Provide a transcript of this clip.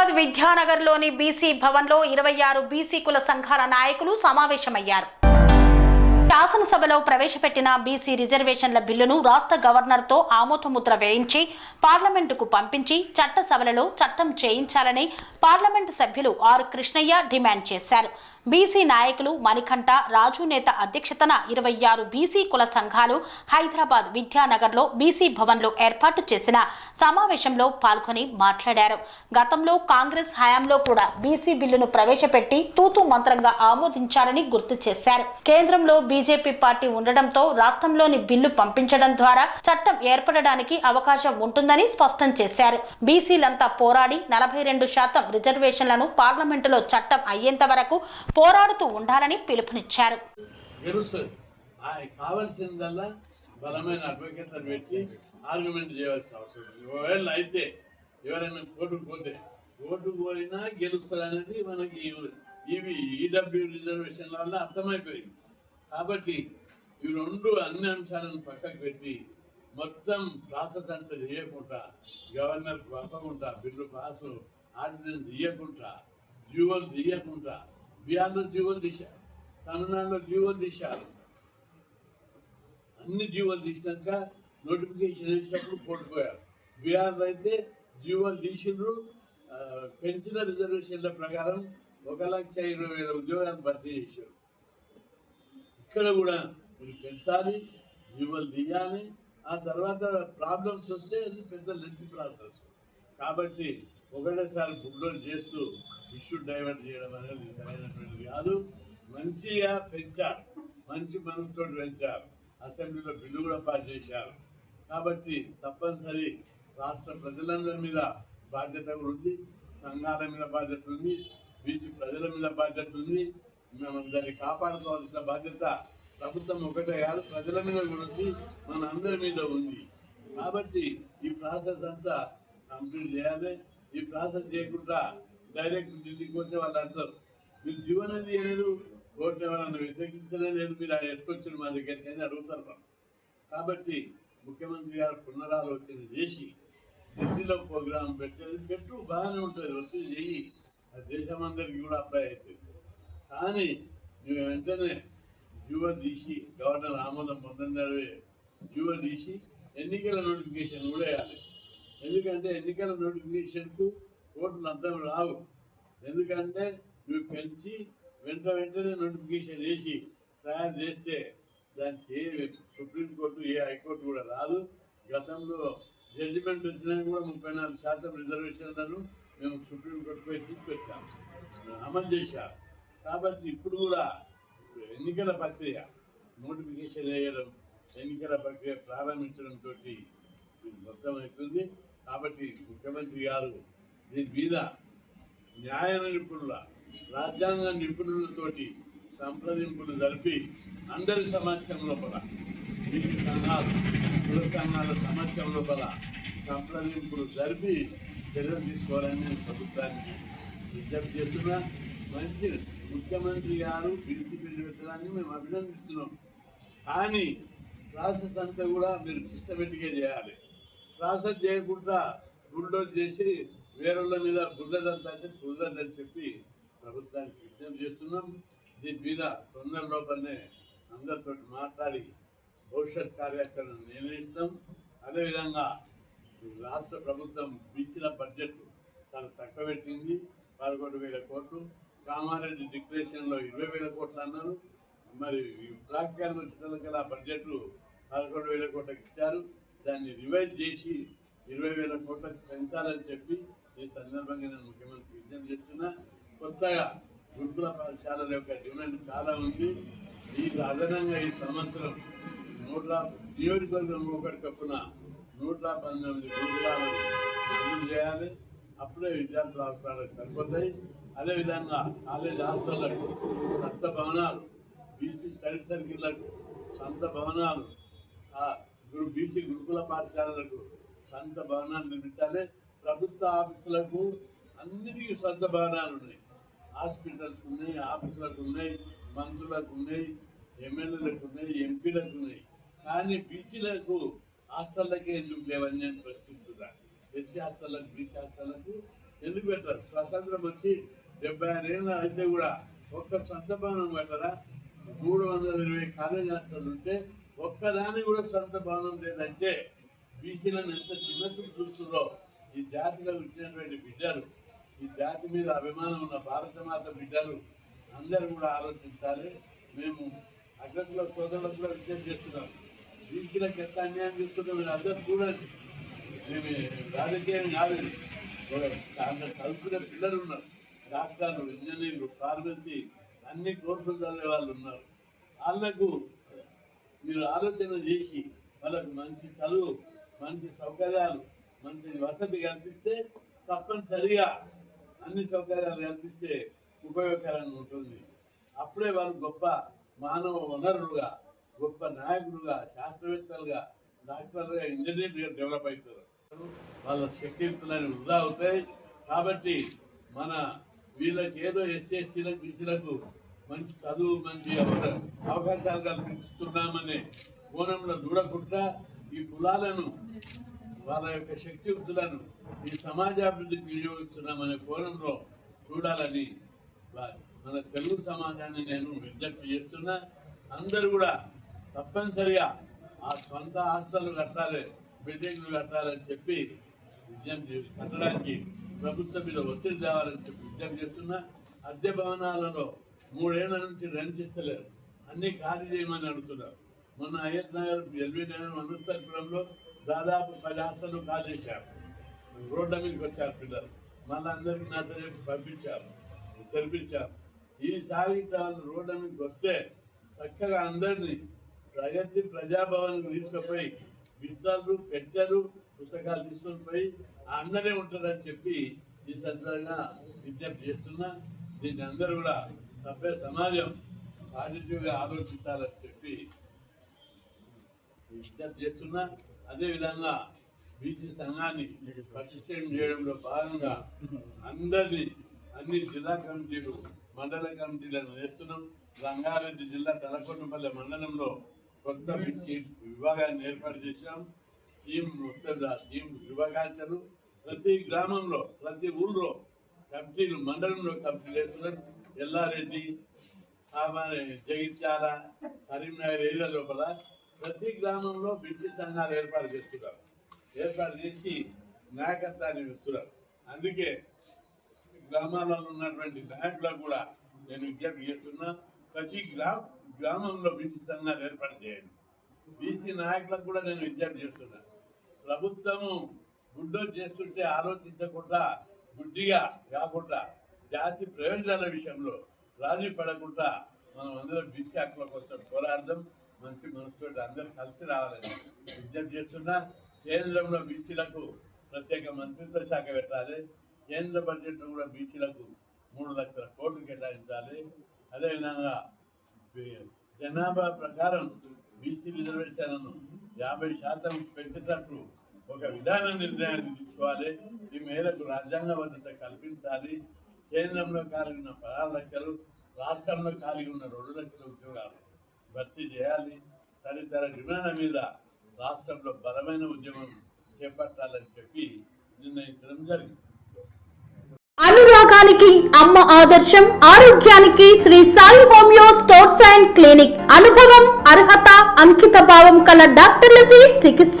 Hyderabad విద్యానగర్లోని BC భవన్లో ఇరవై ఆరు బీసీ కుల సంఘాల నాయకులు సమావేశమయ్యారు. శాసనసభలో ప్రవేశపెట్టిన బీసీ రిజర్వేషన్ల బిల్లును రాష్ట్ర గవర్నర్తో ఆమోదముద్ర వేయించి పార్లమెంటుకు పంపించి చట్టసభలలో చట్టం చేయించాలని పార్లమెంటు సభ్యులు ఆర్ కృష్ణయ్య డిమాండ్ చేశారు. బీసీ నాయకులు మణికంఠ రాజు నేత అధ్యక్షతన ఇరవై ఆరు బీసీ కుల సంఘాలు హైదరాబాద్ విద్యానగర్లో బీసీ భవన్లో ఏర్పాటు చేసిన సమావేశంలో పాల్గొని మాట్లాడారు. గతంలో కాంగ్రెస్ హయాంలో కూడా బీసీ బిల్లును ప్రవేశపెట్టి తూతు మంత్రంగా ఆమోదించారని గుర్తు చేశారు. కేంద్రంలో బీజేపీ పార్టీ ఉండడంతో రాష్ట్రంలోని బిల్లు పంపించడం ద్వారా చట్టం ఏర్పడడానికి అవకాశం ఉంటుందని స్పష్టం చేశారు. బీసీలంతా పోరాడి నలభై రెండు శాతం రిజర్వేషన్లను పార్లమెంటులో చట్టం అయ్యేంత వరకు పోరాడుతూ ఉండాలని పిలుపునిచ్చారు. గెలుస్తుంది ఆయన కావాల్సిందల్లా బలమైన అడ్వకేట్లను పెట్టి ఆర్గ్యుమెంట్ చేయవలసిన అవసరం ఉంది. ఒకవేళ అయితే ఎవరైనా కోర్టుకు పోతే కోర్టుకు పోయినా గెలుస్తుంది అనేది మనకి ఇవి- ఇవి ఈడబ్ల్యూ రిజర్వేషన్ల వల్ల అర్థమైపోయింది. కాబట్టి ఈ రెండు అన్ని అంశాలను పక్కకు పెట్టి మొత్తం ప్రాసెస్ అంతా చేయకుండా గవర్నర్ పంపకుండా బిల్లు పాసు ఆర్డినెన్స్ తీయకుండా జీవోలు తీయకుండా బీహార్లో జీవోలు తీశారు. తమిళనాడులో జీవోలు తీశారు. అన్ని జీవోలు తీసినాక నోటిఫికేషన్ వేసినప్పుడు కోల్పోయారు బీహార్లో అయితే జీవోలు తీసిండ్రు. పెంచిన రిజర్వేషన్ల ప్రకారం ఒక లక్ష ఇరవై వేల ఉద్యోగాలు భర్తీ చేశారు. ఇక్కడ కూడా మీరు పెంచాలి జీవోలు తీయాలి. ఆ తర్వాత ప్రాబ్లమ్స్ వస్తే అది పెద్ద లెంత్ ప్రాసెస్ కాబట్టి ఒకటేసారి బుక్లో చేస్తూ ఇష్యూ డైవర్ట్ చేయడం అనేది సరైనటువంటిది కాదు. మంచిగా పెంచారు. మంచి మనసుతో పెంచారు. అసెంబ్లీలో బిల్లు కూడా పాస్ చేశారు. కాబట్టి తప్పనిసరి రాష్ట్ర ప్రజలందరి మీద బాధ్యత కూడా ఉంది. సంఘాల మీద బాధ్యత ఉంది. బీసీ ప్రజల మీద బాధ్యత ఉంది. మనం దాన్ని కాపాడుకోవాల్సిన బాధ్యత ప్రభుత్వం ఒకటే కాదు ప్రజల మీద కూడా ఉంది. మన అందరి మీద ఉంది. కాబట్టి ఈ ప్రాసెస్ అంతా కంప్లీట్ చేయాలి. ఈ ప్రాసెస్ చేయకుండా డైరెక్ట్ ఢిల్లీకి వచ్చే వాళ్ళు అంటారు మీరు జీవనం చేయలేదు కోర్టు ఎవరన్నా వ్యతిరేకించలేదు లేదు మీరు ఆయన ఎట్టుకొచ్చిన మా దగ్గరికి అని అడుగుతారు మనం కాబట్టి ముఖ్యమంత్రి గారు పునరాలోచన చేసి ఢిల్లీలో ప్రోగ్రాం పెట్టేది పెట్టు బాగానే ఉంటుంది వచ్చి చెయ్యి. అది దేశం అందరికీ కూడా అప్లై అవుతుంది. కానీ మేము వెంటనే జీవో తీసి గవర్నర్ ఆమోదం పొందడే జీవో తీసి ఎన్నికల నోటిఫికేషన్ కూడా వేయాలి. ఎందుకంటే ఎన్నికల నోటిఫికేషన్కు ఓట్లు అర్థం రావు. ఎందుకంటే నువ్వు పెంచి వెంట వెంటనే నోటిఫికేషన్ వేసి తయారు చేస్తే దానికి ఏ సుప్రీంకోర్టు ఏ హైకోర్టు కూడా రాదు. గతంలో జడ్జిమెంట్ వచ్చినా కూడా ముప్పై నాలుగు శాతం రిజర్వేషన్లను మేము సుప్రీంకోర్టు పోయి తీసుకొచ్చాం. అమలు చేశాం. కాబట్టి ఇప్పుడు కూడా ఎన్నికల ప్రక్రియ నోటిఫికేషన్ వేయడం ఎన్నికల ప్రక్రియ ప్రారంభించడంతో మొత్తం అవుతుంది. కాబట్టి ముఖ్యమంత్రి గారు దీని మీద న్యాయ నిపుణుల రాజ్యాంగ నిపుణులతోటి సంప్రదింపులు జరిపి అందరి సమక్షం లోపల దీని సంఘాలు కుల సంఘాల సమక్షం లోపల సంప్రదింపులు జరిపి చర్యలు తీసుకోవాలని నేను ప్రభుత్వానికి విజ్ఞప్తి చేస్తున్నా. మంచి ముఖ్యమంత్రి గారు బీసీ బిల్లు పెట్టడాన్ని మేము అభినందిస్తున్నాం. కానీ ప్రాసెస్ అంతా కూడా మీరు సిస్టమేటిక్గా చేయాలి. ట్రాన్స్ఫర్ చేయకుండా బుల్డోజ్ చేసి వేరొళ్ళ మీద గుండెదంతా అంటే కుదరదని చెప్పి ప్రభుత్వానికి విజ్ఞప్తి చేస్తున్నాం. దీని మీద తొందర లోపలనే అందరితో మాట్లాడి భవిష్యత్ కార్యాచరణ నిర్ణయిస్తాం. అదేవిధంగా రాష్ట్ర ప్రభుత్వం ఇచ్చిన బడ్జెట్ చాలా తక్కువ పెట్టింది. పదకొండు వేల కోట్లు. కామారెడ్డి డిక్లరేషన్లో ఇరవై వేల కోట్లు అన్నారు. మరి ప్రాక్టికల్ వచ్చిన ఆ బడ్జెట్లు పదకొండు వేల కోట్లకు ఇచ్చారు. దాన్ని రివైజ్ చేసి ఇరవై వేల కోట్లకు పెంచాలని చెప్పి ఈ సందర్భంగా నేను ముఖ్యమంత్రి విజ్ఞప్తి చేస్తున్నా. కొత్తగా గురుకుల పాఠశాలల యొక్క డిమాండ్ చాలా ఉంది. ఈ అదనంగా ఈ సంవత్సరం నూట నియోజకవర్గం ఒకటి కప్పున నూట పంతొమ్మిది గురుకులాలను మంజూరు చేయాలి. అప్పుడే విద్యార్థుల అవసరాలకు సరిపోతాయి. అదేవిధంగా కాలేజ్ హాస్టళ్ళకు సొంత భవనాలు బీసీ స్టడీ సర్కిళ్ళకు సొంత భవనాలు బీసీ గురుకుల పాఠశాలలకు సొంత భవనాలు నిర్మించాలి. ప్రభుత్వ ఆఫీసులకు అన్నిటికీ సొంత భవనాలు ఉన్నాయి. హాస్పిటల్స్ ఉన్నాయి ఆఫీసులకు ఉన్నాయి మంత్రులకు ఉన్నాయి ఎమ్మెల్యేలకు ఉన్నాయి ఎంపీలకు ఉన్నాయి. కానీ బీసీలకు హాస్టళ్ళకే ఎందుకు లేవని నేను ప్రశ్నిస్తున్నా. ఎస్సీ హాస్టళ్ళకు బీసీ హాస్టళ్ళకు ఎందుకు పెట్టరు? స్వతంత్రం వచ్చి డెబ్బై ఆరు ఏళ్ళు అయితే కూడా ఒక్క సొంత భవనం పెట్టరా? మూడు వందల ఇరవై కాలేజ్ హాస్టల్ ఉంటే ఒక్కదాని కూడా సొంత భవనం లేదంటే బీసీలను ఎంత చిన్న చూపు చూస్తుందో ఈ జాతిలో వచ్చినటువంటి బిడ్డలు ఈ జాతి మీద అభిమానం ఉన్న భారత మాత బిడ్డలు అందరూ కూడా ఆలోచించాలి. మేము అగ్రకుల సోదరులకు కూడా విజ్ఞప్తి చేస్తున్నాం. బీసీలకు ఎంత అన్యాయం చేస్తున్నాం మీరు అందరూ చూడండి. మేము రాజకీయం కాదు. అందరు చదువుకునే పిల్లలు ఉన్నారు. డాక్టర్లు ఇంజనీర్లు ఫార్మసీ అన్ని కోర్సులు చదివే వాళ్ళు ఉన్నారు. వాళ్ళకు మీరు ఆలోచన చేసి వాళ్ళకు మంచి చదువు మంచి సౌకర్యాలు మంచి వసతి కల్పిస్తే తప్పనిసరిగా అన్ని సౌకర్యాలు కల్పిస్తే ఉపయోగకరంగా ఉంటుంది. అప్పుడే వారు గొప్ప మానవ వనరులుగా గొప్ప నాయకులుగా శాస్త్రవేత్తలుగా డాక్టర్లుగా ఇంజనీర్లుగా డెవలప్ అవుతారు. వాళ్ళ శక్తియుక్తులని వృధా అవుతాయి. కాబట్టి మన వీళ్ళకి ఏదో ఎస్సీ ఎస్టీలకు బీసీలకు మంచి చదువు మంచి అవకాశాలు కల్పిస్తున్నామనే కోణంలో చూడకుండా ఈ కులాలను వాళ్ళ యొక్క శక్తియుక్తులను ఈ సమాజాభివృద్ధికి వినియోగిస్తున్నామనే కోణంలో చూడాలని మన తెలుగు సమాజాన్ని నేను విజ్ఞప్తి చేస్తున్నా. అందరూ కూడా తప్పనిసరిగా ఆ సొంత ఆస్తులు కట్టాలి బిల్డింగ్లు కట్టాలని చెప్పి విజ్ఞప్తి కట్టడానికి ప్రభుత్వం మీద ఒత్తిడి తేవాలని చెప్పి విజ్ఞప్తి చేస్తున్నా. అద్దె భవనాలలో మూడేళ్ళ నుంచి రన్ చేస్తలేరు అన్నీ ఖాళీ చేయమని అడుగుతున్నారు. మొన్న అయ్యత్ నగర్ ఎల్బీ నగర్ అనంతపురంలో దాదాపు పది హాస్టళ్ళు ఖాళీ చేశారు. రోడ్ల మీదకి వచ్చారు పిల్లలు. మళ్ళీ అందరికీ నాతో చెప్పి పంపించారు. తెరిపించారు. ఈసారి వాళ్ళు రోడ్ల మీదకి వస్తే చక్కగా అందరినీ ప్రగతి ప్రజాభవన్కి తీసుకుపోయి విస్తాలు పెట్టెలు పుస్తకాలు తీసుకొని పోయి అందరే ఉంటారని చెప్పి ఈ సందర్భంగా విజ్ఞప్తి చేస్తున్నా. దీన్ని అందరూ కూడా సభ్య సమాజం పాజిటివ్గా ఆలోచించాలని చెప్పి విజ్ఞప్తి చేస్తున్నా. అదేవిధంగా బీసీ సంఘాన్ని పరిశీలన చేయడంలో భాగంగా అందరినీ అన్ని జిల్లా కమిటీలు మండల కమిటీలను వేస్తున్నాం రంగారెడ్డి జిల్లా తలకొండపల్లి మండలంలో కొత్త బీసీ విభాగాన్ని ఏర్పాటు చేశాం. టీం మొత్తం టీం విభాగాలు ప్రతి గ్రామంలో ప్రతి ఊళ్ళో కమిటీలు మండలంలో కమిటీలు వేస్తున్నారు ఎల్లారెడ్డి మరి జగిత్యాల కరీంనగర్ ఏరియా లోపల ప్రతి గ్రామంలో బీసీ సంఘాలు ఏర్పాటు చేస్తున్నారు. ఏర్పాటు చేసి నాయకత్వాన్ని ఇస్తున్నారు. అందుకే గ్రామాలలో ఉన్నటువంటి నాయకులకు కూడా నేను విజ్ఞప్తి చేస్తున్నా ప్రతి గ్రా గ్రామంలో బీసీ సంఘాలు ఏర్పాటు చేయండి. బీసీ నాయకులకు కూడా నేను విజ్ఞప్తి చేస్తున్నా. ప్రభుత్వము గుడ్డో చేస్తుంటే ఆలోచించకుండా గుడ్డిగా కాకుండా జాతి ప్రయోజనాల విషయంలో రాజీ పడకుండా మనం అందరం బీసీ హక్కుల కోసం పోరాడదాం మంచి మనసుతో అందరూ కలిసి రావాలని విజ్ఞప్తి చేస్తున్నా కేంద్రంలో బీసీలకు ప్రత్యేక మంత్రిత్వ శాఖ పెట్టాలి కేంద్ర బడ్జెట్ కూడా బీసీలకు మూడు లక్షల కోట్లు కేటాయించాలి. అదేవిధంగా జనాభా ప్రకారం బీసీ రిజర్వేషన్లను యాభై శాతం పెంచేటట్లు ఒక విధాన నిర్ణయాన్ని తీసుకోవాలి. ఈ మేరకు రాజ్యాంగ భద్రత కల్పించాలి. కేంద్రంలో కలిగి ఉన్న పదహారు లక్షలు రాష్ట్రంలో కలిగి ఉన్న రెండు లక్షల ఉద్యోగాలు. భర్తీ చేయాలి. తదితర డిమాండ్ల మీద రాష్ట్రంలో బలమైన ఉద్యమం చేపట్టాలని చెప్పి నిర్ణయించడం జరిగింది. అనురాగానికి అమ్మ ఆదర్శం ఆరోగ్యానికి Shri Sai homeo stores and clinic. అనుభవం అర్హత అంకిత భావం కల డాక్టర్లచే చికిత్స.